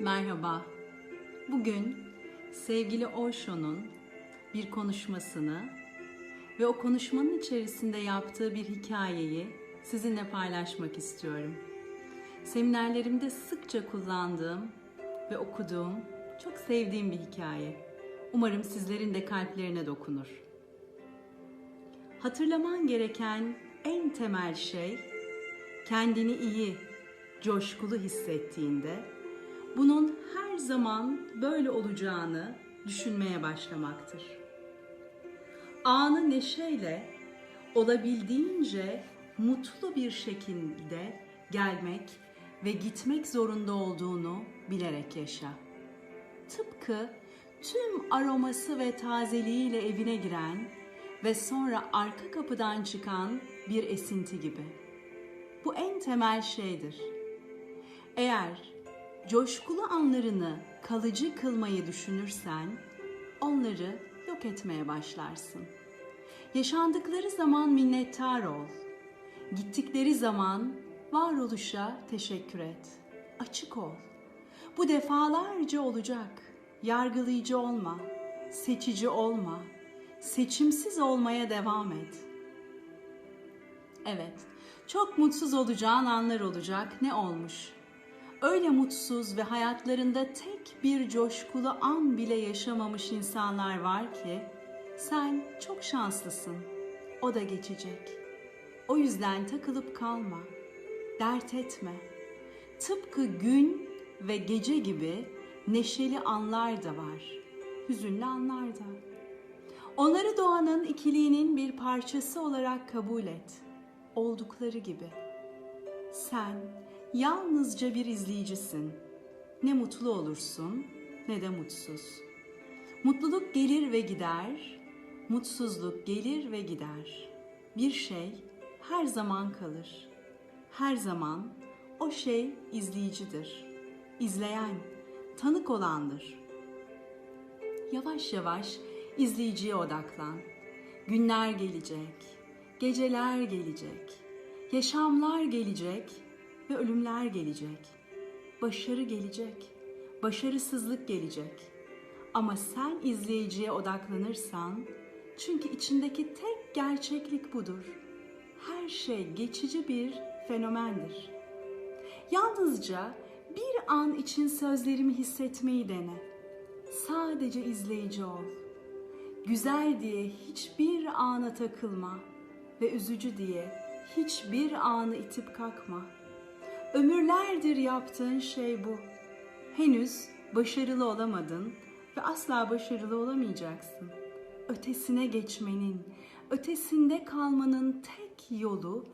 Merhaba. Bugün sevgili Osho'nun bir konuşmasını ve o konuşmanın içerisinde yaptığı bir hikayeyi sizinle paylaşmak istiyorum. Seminerlerimde sıkça kullandığım ve okuduğum, çok sevdiğim bir hikaye. Umarım sizlerin de kalplerine dokunur. Hatırlaman gereken en temel şey kendini iyi, coşkulu hissettiğinde bunun her zaman böyle olacağını düşünmeye başlamaktır. Anı neşeyle olabildiğince mutlu bir şekilde gelmek ve gitmek zorunda olduğunu bilerek yaşa. Tıpkı tüm aroması ve tazeliğiyle evine giren ve sonra arka kapıdan çıkan bir esinti gibi. Bu en temel şeydir. Eğer coşkulu anlarını kalıcı kılmayı düşünürsen onları yok etmeye başlarsın. Yaşandıkları zaman minnettar ol. Gittikleri zaman varoluşa teşekkür et. Açık ol. Bu defalarca olacak. Yargılayıcı olma. Seçici olma. Seçimsiz olmaya devam et. Evet, çok mutsuz olacağın anlar olacak. Ne olmuş? Öyle mutsuz ve hayatlarında tek bir coşkulu an bile yaşamamış insanlar var ki sen çok şanslısın. O da geçecek. O yüzden takılıp kalma. Dert etme. Tıpkı gün ve gece gibi neşeli anlar da var. Hüzünlü anlar da. Onları doğanın ikiliğinin bir parçası olarak kabul et. Oldukları gibi. Sen yalnızca bir izleyicisin. Ne mutlu olursun ne de mutsuz. Mutluluk gelir ve gider, mutsuzluk gelir ve gider. Bir şey her zaman kalır. Her zaman o şey izleyicidir. İzleyen, tanık olandır. Yavaş yavaş izleyiciye odaklan. Günler gelecek, geceler gelecek, yaşamlar gelecek ve ölümler gelecek. Başarı gelecek, başarısızlık gelecek. Ama sen izleyiciye odaklanırsan, çünkü içindeki tek gerçeklik budur. Her şey geçici bir fenomendir. Yalnızca bir an için sözlerimi hissetmeyi dene. Sadece izleyici ol. Güzel diye hiçbir ana takılma ve üzücü diye hiçbir anı itip kalkma. Ömürlerdir yaptığın şey bu. Henüz başarılı olamadın ve asla başarılı olamayacaksın. Ötesine geçmenin, ötesinde kalmanın tek yolu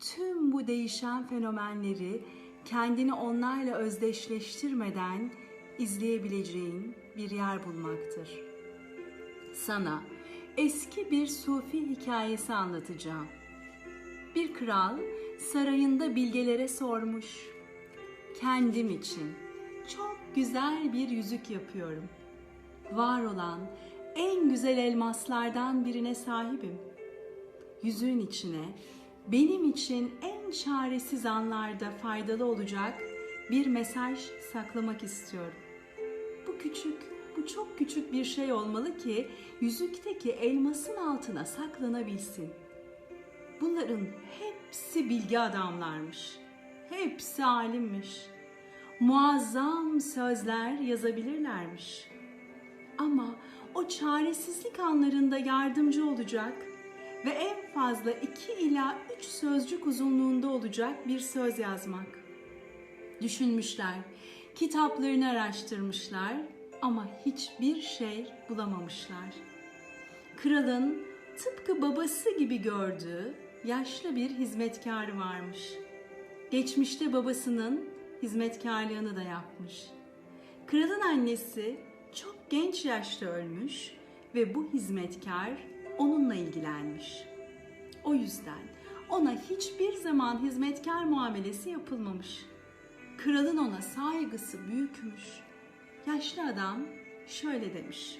tüm bu değişen fenomenleri kendini onlarla özdeşleştirmeden izleyebileceğin bir yer bulmaktır. Sana eski bir sufi hikayesi anlatacağım. Bir kral sarayında bilgelere sormuş. Kendim için çok güzel bir yüzük yapıyorum. Var olan en güzel elmaslardan birine sahibim. Yüzüğün içine benim için en çaresiz anlarda faydalı olacak bir mesaj saklamak istiyorum. Bu küçük, bu çok küçük bir şey olmalı ki yüzükteki elmasın altına saklanabilsin. Bunların hepsi bilgi adamlarmış. Hepsi alimmiş. Muazzam sözler yazabilirlermiş. Ama o çaresizlik anlarında yardımcı olacak ve en fazla iki ila üç sözcük uzunluğunda olacak bir söz yazmak. Düşünmüşler, kitaplarını araştırmışlar ama hiçbir şey bulamamışlar. Kralın tıpkı babası gibi gördüğü yaşlı bir hizmetkarı varmış. Geçmişte babasının hizmetkarlığını da yapmış. Kralın annesi çok genç yaşta ölmüş ve bu hizmetkar onunla ilgilenmiş. O yüzden ona hiçbir zaman hizmetkar muamelesi yapılmamış. Kralın ona saygısı büyükmüş. Yaşlı adam şöyle demiş.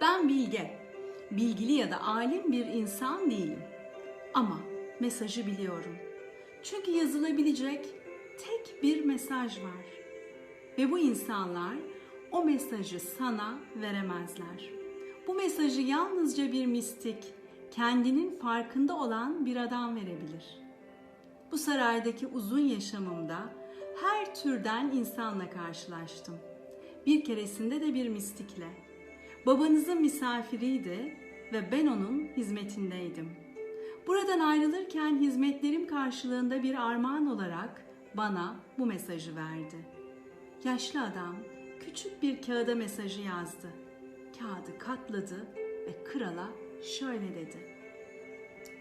Ben bilge, bilgili ya da alim bir insan değilim. Ama mesajı biliyorum. Çünkü yazılabilecek tek bir mesaj var. Ve bu insanlar o mesajı sana veremezler. Bu mesajı yalnızca bir mistik, kendinin farkında olan bir adam verebilir. Bu saraydaki uzun yaşamımda her türden insanla karşılaştım. Bir keresinde de bir mistikle. Babanızın misafiriydi ve ben onun hizmetindeydim. Buradan ayrılırken hizmetlerim karşılığında bir armağan olarak bana bu mesajı verdi. Yaşlı adam küçük bir kağıda mesajı yazdı. Kağıdı katladı ve krala şöyle dedi.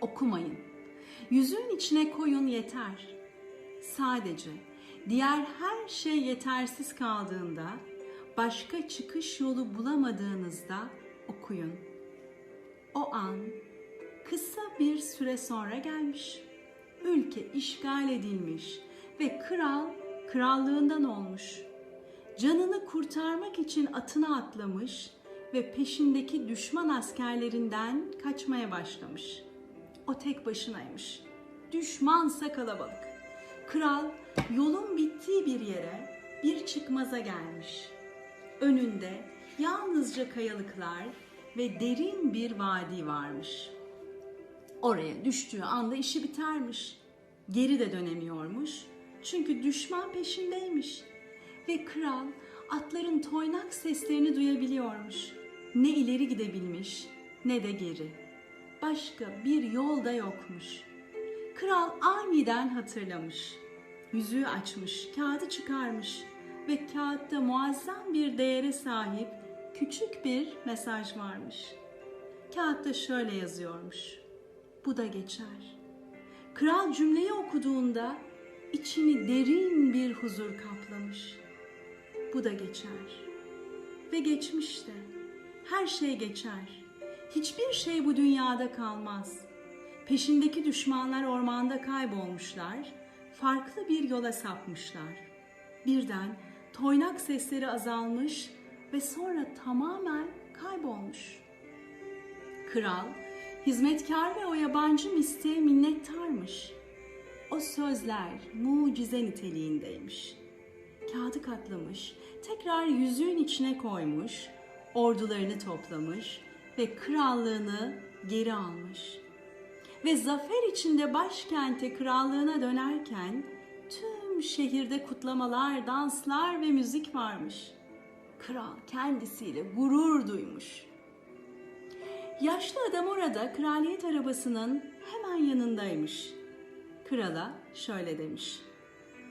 Okumayın. Yüzüğün içine koyun yeter. Sadece diğer her şey yetersiz kaldığında, başka çıkış yolu bulamadığınızda okuyun. O an kısa bir süre sonra gelmiş. Ülke işgal edilmiş ve kral krallığından olmuş. Canını kurtarmak için atına atlamış ve peşindeki düşman askerlerinden kaçmaya başlamış. O tek başınaymış. Düşmansa kalabalık. Kral yolun bittiği bir yere bir çıkmaza gelmiş. Önünde yalnızca kayalıklar ve derin bir vadi varmış. Oraya düştüğü anda işi bitermiş. Geri de dönemiyormuş. Çünkü düşman peşindeymiş. Ve kral atların toynak seslerini duyabiliyormuş. Ne ileri gidebilmiş ne de geri. Başka bir yol da yokmuş. Kral aniden hatırlamış. Yüzüğü açmış, kağıdı çıkarmış ve kağıtta muazzam bir değere sahip küçük bir mesaj varmış. Kağıtta şöyle yazıyormuş. Bu da geçer. Kral cümleyi okuduğunda içini derin bir huzur kaplamış. Bu da geçer. Ve geçmişte. Her şey geçer. Hiçbir şey bu dünyada kalmaz. Peşindeki düşmanlar ormanda kaybolmuşlar, farklı bir yola sapmışlar. Birden toynak sesleri azalmış ve sonra tamamen kaybolmuş. Kral, hizmetkar ve o yabancı mistiğe minnettarmış. O sözler mucize niteliğindeymiş. Kağıdı katlamış, tekrar yüzüğün içine koymuş, ordularını toplamış ve krallığını geri almış. Ve zafer içinde başkente krallığına dönerken şehirde kutlamalar, danslar ve müzik varmış. Kral kendisiyle gurur duymuş. Yaşlı adam orada kraliyet arabasının hemen yanındaymış. Krala şöyle demiş.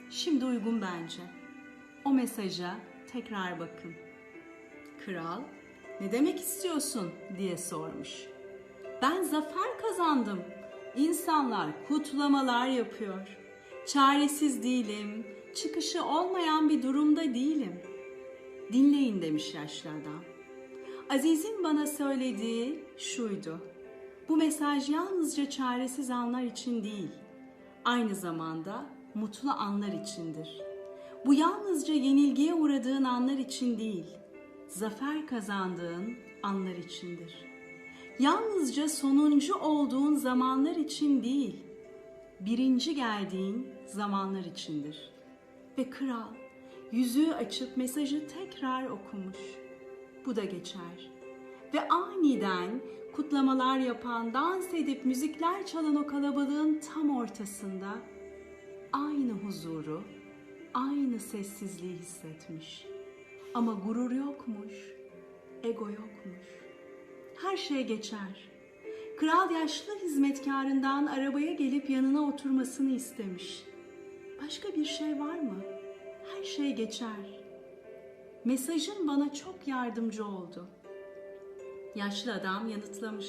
Şimdi uygun bence. O mesaja tekrar bakın. Kral, ne demek istiyorsun diye sormuş. Ben zafer kazandım. İnsanlar kutlamalar yapıyor. Çaresiz değilim, çıkışı olmayan bir durumda değilim. Dinleyin demiş yaşlı adam. Aziz'in bana söylediği şuydu. Bu mesaj yalnızca çaresiz anlar için değil, aynı zamanda mutlu anlar içindir. Bu yalnızca yenilgiye uğradığın anlar için değil, zafer kazandığın anlar içindir. Yalnızca sonuncu olduğun zamanlar için değil, birinci geldiğin zamanlar içindir. Ve kral yüzüğü açıp mesajı tekrar okumuş. Bu da geçer. Ve aniden kutlamalar yapan, dans edip müzikler çalan o kalabalığın tam ortasında aynı huzuru, aynı sessizliği hissetmiş. Ama gurur yokmuş, ego yokmuş. Her şey geçer. Kral yaşlı hizmetkarından arabaya gelip yanına oturmasını istemiş. Başka bir şey var mı? Her şey geçer. Mesajın bana çok yardımcı oldu. Yaşlı adam yanıtlamış.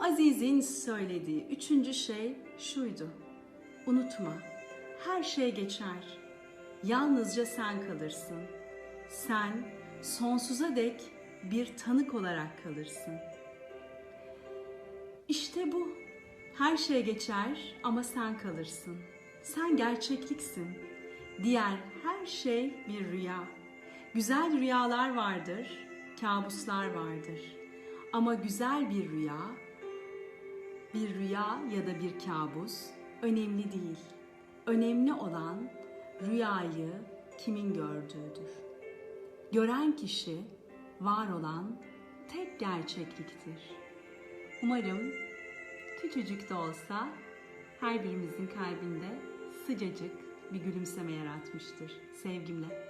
Aziz'in söylediği üçüncü şey şuydu. Unutma, her şey geçer. Yalnızca sen kalırsın. Sen sonsuza dek bir tanık olarak kalırsın. İşte bu. Her şey geçer ama sen kalırsın. Sen gerçekliksin. Diğer her şey bir rüya. Güzel rüyalar vardır, kabuslar vardır. Ama güzel bir rüya, bir rüya ya da bir kabus önemli değil. Önemli olan rüyayı kimin gördüğüdür. Gören kişi var olan tek gerçekliktir. Umarım küçücük de olsa her birimizin kalbinde sıcacık bir gülümseme yaratmıştır. Sevgimle.